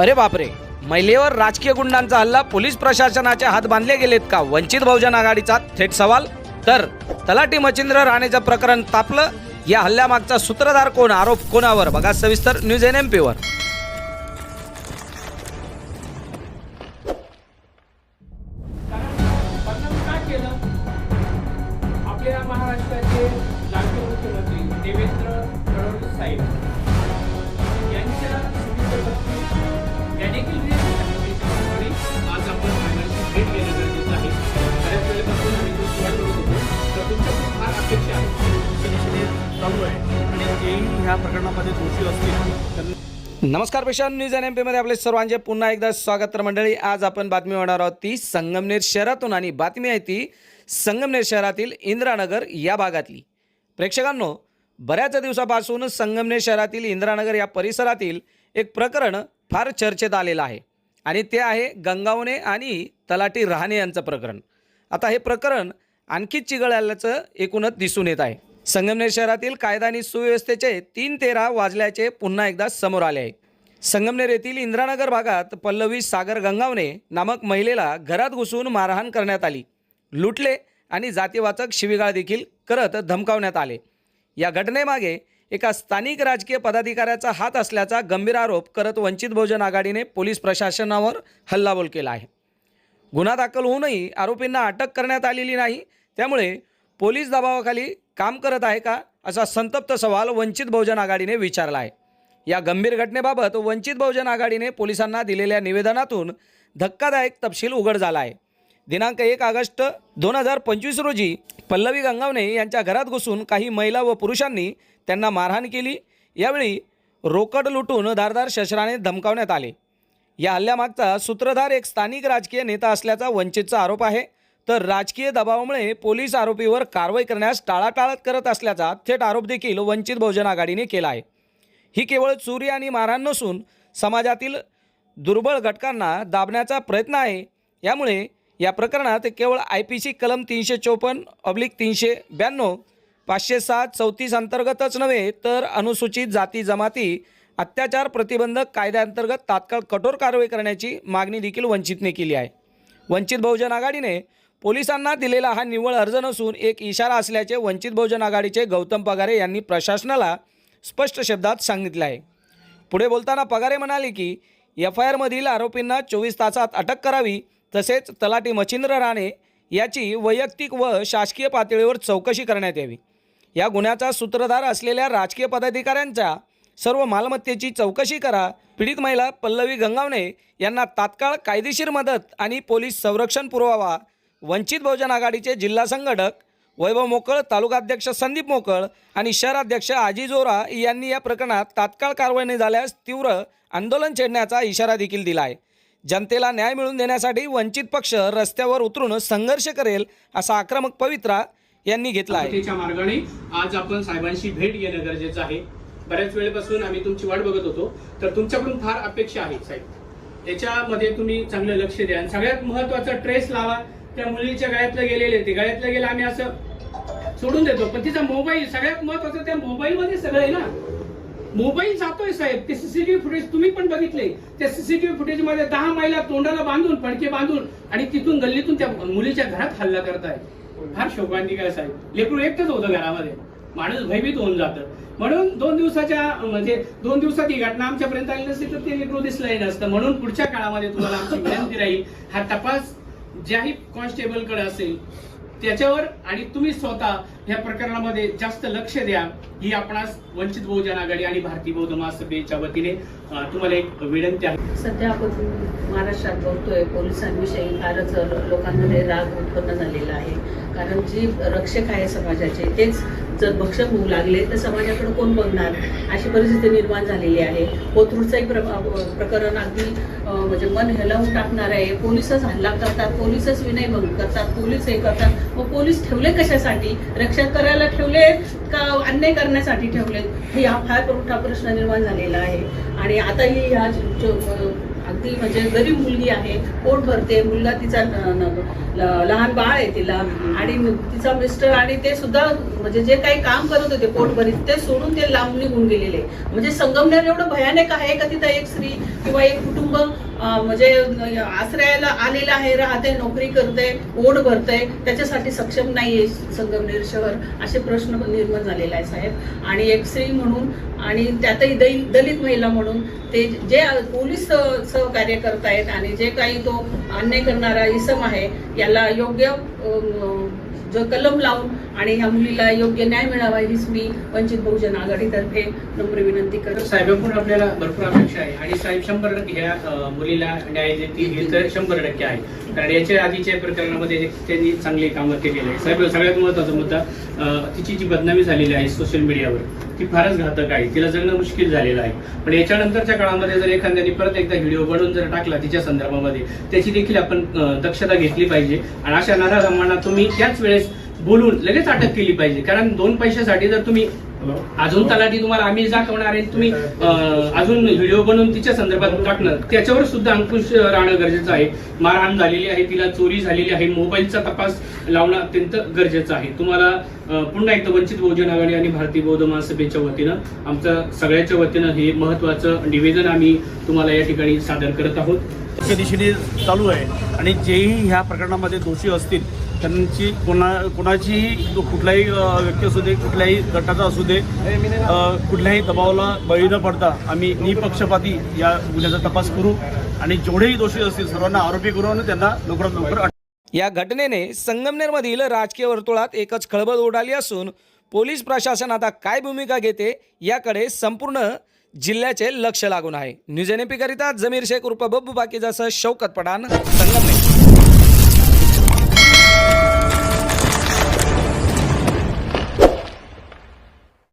अरे बापरे महिलेवर राजकीय गुंडांचा हल्ला पोलीस प्रशासनाचे हात बांधले गेलेत का? वंचित बहुजन आघाडीचा थेट सवाल? तर तलाठी मच्छिंद्र राणेचं प्रकरण तापलं? या हल्ल्यामागचा सूत्रधार कोण? आरोप कोणावर? बघा सविस्तर न्यूज एन एम पीवर आपल्या महाराष्ट्राचे लाडके मुख्यमंत्री देवेंद्र फडणवीस साहेब. ह्या प्रकरणामध्ये दोषी असतील. नमस्कार पेशान. न्यूज एन एम पीमध्ये आपले सर्वांचे पुन्हा एकदा स्वागत तर मंडळी. आज आपण बातमी होणार आहोत ती संगमनेर शहरातून आणि बातमी आहे ती संगमनेर शहरातील इंद्रानगर या भागातली. प्रेक्षकांनो बऱ्याच दिवसापासून संगमनेर शहरातील इंद्रानगर या परिसरातील एक प्रकरण फार चर्चेत आलेलं आहे. आणि ते आहे गंगावणे आणि तलाटी रहाणे यांचं प्रकरण. आता हे प्रकरण आणखी चिघळ आल्याचं एकूणच दिसून येत आहे. संगमनेर शहरातील कायदा आणि सुव्यवस्थेचे तीन तेरा वाजल्याचे पुन्हा एकदा समोर आले आहे. संगमनेर येथील इंद्रानगर भागात पल्लवी सागर गंगावणे नामक महिलेला घरात घुसून मारहाण करण्यात आली. लुटले आणि जातीवाचक शिवीगाळ देखील करत धमकावण्यात आले. या घटनेमागे एका स्थानिक राजकीय पदाधिकाऱ्याचा हात असल्याचा गंभीर आरोप करत वंचित बहुजन आघाडीने पोलीस प्रशासनावर हल्लाबोल केला आहे. गुन्हा दाखल होऊनही आरोपींना अटक करण्यात आलेली नाही त्यामुळे पोलीस दबावाखाली काम करत आहे का असा संतप्त सवाल वंचित बहुजन आघाडीने विचारला आहे या गंभीर घटनेबाबत वंचित बहुजन आघाडीने पोलिसांना दिलेल्या निवेदनातून धक्कादायक तपशील उघड झाला आहे दिनांक एक ऑगस्ट दोन हजार पंचवीस रोजी पल्लवी गंगावणे यांच्या घरात घुसून काही महिला व पुरुषांनी त्यांना मारहाण केली. यावेळी रोकड लुटून धारदार शस्त्राने धमकावण्यात आले. या हल्ल्यामागचा सूत्रधार एक स्थानिक राजकीय नेता असल्याचा वंचितचा आरोप आहे. तर राजकीय दबावामुळे पोलीस आरोपीवर कारवाई करण्यास टाळाटाळत करत असल्याचा थेट आरोप देखील वंचित बहुजन आघाडीने केला आहे. ही केवळ चोरी आणि मारहाण नसून समाजातील दुर्बळ घटकांना दाबण्याचा प्रयत्न आहे. यामुळे या प्रकरणात केवळ आय पी सी कलम तीनशे चोपन्न अब्लिक तीनशे ब्याण्णव पाचशे सात चौतीस अंतर्गतच नव्हे तर अनुसूचित जाती जमाती अत्याचार प्रतिबंधक कायद्याअंतर्गत तात्काळ कठोर कारवाई करण्याची मागणी देखील वंचितने केली आहे. वंचित बहुजन आघाडीने पोलिसांना दिलेला हा निव्वळ अर्ज नसून एक इशारा असल्याचे वंचित बहुजन आघाडीचे गौतम पगारे यांनी प्रशासनाला स्पष्ट शब्दात सांगितले आहे. पुढे बोलताना पगारे म्हणाले की एफ आय आरमधील आरोपींना चोवीस तासात अटक करावी तसेच तलाटी मच्छिंद्र राणे याची वैयक्तिक व शासकीय पातळीवर चौकशी करण्यात यावी. या गुन्ह्याचा सूत्रधार असलेल्या राजकीय पदाधिकाऱ्यांच्या सर्व मालमत्तेची चौकशी करा पीडित महिला पल्लवी गंगावणे यांना तात्काळ कायदेशीर मदत आणि पोलीस संरक्षण पुरवावा वंचित बहुजन आघाडीचे जिल्हा संघटक वैभव मोकळ तालुकाध्यक्ष संदीप मोकळ आणि शहराध्यक्ष आजी जोरा यांनी या प्रकरणात तात्काळ कारवाई झाल्यास तीव्र आंदोलन छेडण्याचा इशारा देखील दिला आहे जनतेला न्याय मिळवून देण्यासाठी वंचित पक्ष रस्त्यावर उतरून संघर्ष करेल असा आक्रमक पवित्रा यांनी घेतला आहे मार्गाने आज आपण साहेबांशी भेट घेणं गरजेचं आहे. बऱ्याच वेळेपासून आम्ही तुमची वाट बघत होतो तर तुमच्याकडून फार अपेक्षा आहे साहेब. याच्यामध्ये तुम्ही चांगलं लक्ष द्या आणि सगळ्यात महत्त्वाचा ट्रेस लावा त्या मुलीच्या गळ्यातलं गेलेले ते गळ्यातलं गेलं आम्ही असं सोडून देतो. पण तिचा मोबाईल सगळ्यात महत्वाचं त्या मोबाईल मध्ये सगळं आहे ना. मोबाईल जातोय साहेब. ते सीसीटीव्ही फुटेज तुम्ही पण बघितले. त्या सीसीटीव्ही फुटेजमध्ये दहा महिला तोंडाला बांधून फडके बांधून आणि तिथून गल्लीतून त्या मुलीच्या घरात हल्ला करताय फार शोकांतिक काय साहेब? लेकरू एकटंच होतं घरामध्ये. माणूस भयभीत होऊन जातं. म्हणून दोन दिवसाच्या म्हणजे दोन दिवसात ही घटना आमच्यापर्यंत आली नसती तर ते लेकरू दिसलंही नसतं. म्हणून पुढच्या काळामध्ये तुम्हाला आमची विनंती राहील. हा तपास ज्याही कॉन्स्टेबलकडे असेल त्याच्यावर आणि तुम्ही स्वतः या प्रकरणामध्ये जास्त लक्ष द्या. ही आपणास वंचित बहुजन आघाडी आणि भारतीय बौद्ध महासभेच्या वतीने तुम्हाला एक विनंती आहे. सध्या आपण महाराष्ट्रात बघतोय पोलिसांविषयी फारच लोकांमध्ये राग उत्पन्न झालेला आहे. कारण जी रक्षक आहे समाजाचे तेच जर भक्षक होऊ लागले तर समाजाकडे कोण बघणार? अशी परिस्थिती निर्माण झालेली आहे. कोथरूडचंही प्र प्रकरण अगदी म्हणजे मन हेलावून टाकणार आहे. पोलिसच हल्ला करतात पोलिसच विनयभंग करतात पोलीस हे करतात. मग पोलीस ठेवले कशासाठी? रक्षक करायला ठेवले का अन्याय करण्यासाठी ठेवले हे हा फार मोठा प्रश्न निर्माण झालेला आहे. आणि आताही ह्या अगदी म्हणजे गरीब मुलगी आहे पोट भरते मुलगा तिचा लहान बाळ आहे तिला आणि तिचा मिस्टर आणि ते सुद्धा म्हणजे जे काही काम करत होते पोट भरीत ते सोडून ते लांब निघून गेलेले. म्हणजे संगमनेर एवढं भयानक आहे का तिथं एक स्त्री किंवा एक कुटुंब म्हणजे आश्रयाला आलेला आहे राहते नोकरी करते ओढ भरते त्याच्यासाठी सक्षम नाहीये संगमनेर शहर असे प्रश्न निर्माण झालेले आहे साहेब. आणि एक स्त्री म्हणून आणि त्यातही दलित महिला म्हणून ते जे पोलीस सह- सहकार्य करतायत आणि जे काही तो अन्याय करणारा इसम आहे याला योग्य जो कलम लावून आणि ह्या मुलीला योग्य न्याय मिळावा हीच मी वंचित बहुजन आघाडीतर्फे नम्र विनंती करतो. करत साहेबांकडून आपल्याला भरपूर अपेक्षा आहे. आणि साहेब शंभर टक्के ह्या मुलीला न्याय देतील हे तर शंभर टक्के आहे. कारण याच्या आधीच्या प्रकरणामध्ये त्यांनी चांगली कामं केलेली आहे साहेब सगळ्यात महत्त्वाचा मुद्दा तिची जी बदनामी झालेली आहे सोशल मीडियावर ती फारच घातक आहे. तिला जगणं मुश्किल झालेलं आहे. पण याच्यानंतरच्या काळामध्ये जर एखाद्याने परत एकदा व्हिडिओ बनवून जर टाकला तिच्या संदर्भामध्ये त्याची देखील आपण दक्षता घेतली पाहिजे. आणि अशा नराधमांना तुम्ही त्याच वेळेस बोलून लगेच अटक केली पाहिजे. कारण दोन पैशासाठी जर तुम्ही अजून तलाठी तुम्हाला आम्ही दाखवणार आहे तुम्ही अजून व्हिडिओ बनवून तिच्या संदर्भात टाकणार. त्याच्यावर सुद्धा अंकुश राहणं गरजेचं आहे. मारहाण झालेली आहे तिला चोरी झालेली आहे मोबाईलचा तपास लावणं अत्यंत गरजेचं आहे. तुम्हाला पुन्हा एकदा वंचित बहुजन आघाडी आणि भारतीय बौद्ध महासभेच्या वतीनं आमचं सगळ्याच्या वतीनं हे महत्वाचं निवेदन आम्ही तुम्हाला या ठिकाणी सादर करत आहोत. दिशेने चालू आहे. आणि जेही ह्या प्रकरणामध्ये दोषी असतील त्यांची कोणा कोणाचीही कुठलाही व्यक्ती असू दे कुठल्याही गटाचा असू दे कुठल्याही दबावाला बळी न पडता आम्ही निपक्षपाती या गुन्ह्याचा तपास करू आणि जेवढेही दोषी असतील सर्वांना आरोपी करू आणि त्यांना लवकरात लवकर या घटनेने संगमनेरमधील राजकीय वर्तुळात एकच खळबळ उडाली असून पोलीस प्रशासन आता काय भूमिका घेते याकडे संपूर्ण जिल्ह्याचे लक्ष लागून आहे. न्यूज एन करिता जमीर शेख उर्फ बब्बू बाकीजासह शौकत पठाण संगमनेर.